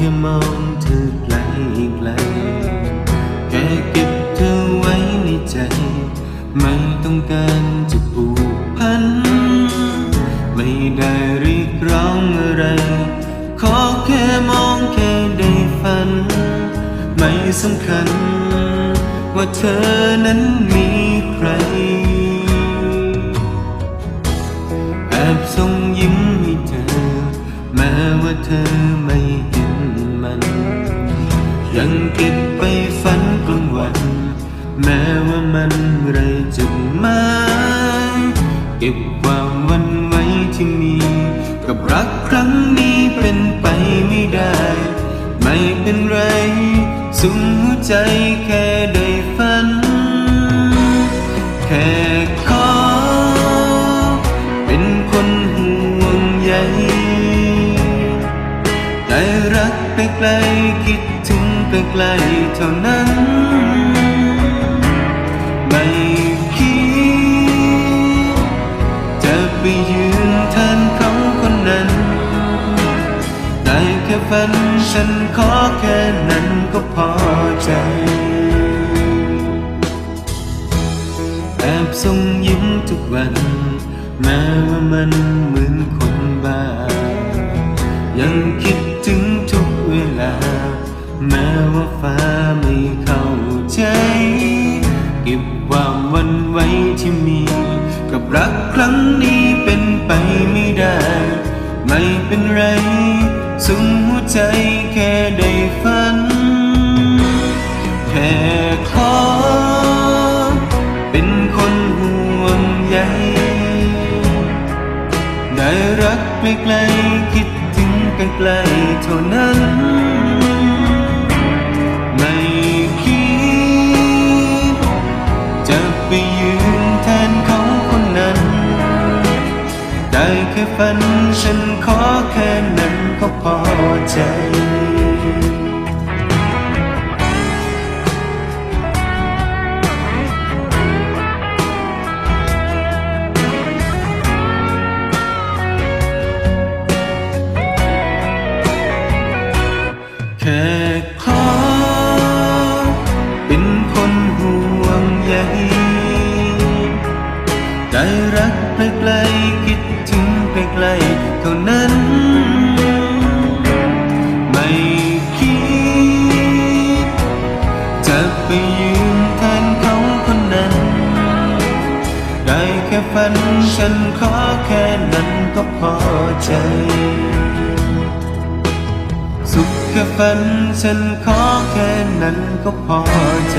แค่มองเธอไกลไกลแค่เก็บเธอไว้ในใจ ไม่ต้องการจะผูกพัน ไม่ได้เรียกร้องอะไร ขอแค่มองแค่ได้ฝัน ไม่สำคัญ ว่าเธอนั้นมีใครแอบส่งยิ้มให้เธอ แม้ว่าเธอไม่ ยังเก็บไปฝันกลางวัน แม้ว่ามันไรจะมาเก็บความหวันไว้ที่มี กับรักครั้งนี้เป็นไปไม่ได้ ไม่เป็นไรสุมหัวใจแค่ได้ฝัน แค่ขอเป็นคนห่วงใยได้รักใกล้ๆคิด ถึงใกลๆเท่านั้น ไม่คิดจะไปยืนแทนเขาคนนั้น ได้แค่ฝันฉันขอแค่นั้นก็พอใจแอบส่งยิ้มทุกวัน แม้ว่ามันเหมือนคนบ้า ยังคิดถึงทุกเวลา แม้ว่าฟ้าไม่เข้าใจ เก็บความวันไว้ที่มี กับรักครั้งนี้เป็นไปไม่ได้ ไม่เป็นไรสุมหัวใจแค่ได้ฝัน แค่ขอเป็นคนห่วงใยได้รักใกลๆคิดถึงใกลๆเท่านั้น คือฝันฉันขอแค่นั้นก็พอใจ ได้รักใกลคิดถึงใกลเท่านั้น ไม่คิด จะไปยืนแทนเขาคนนั้น ได้แค่ฝันฉันขอแค่นั้นก็พอใจ สุขแค่ฝันฉันขอแค่นั้นก็พอใจ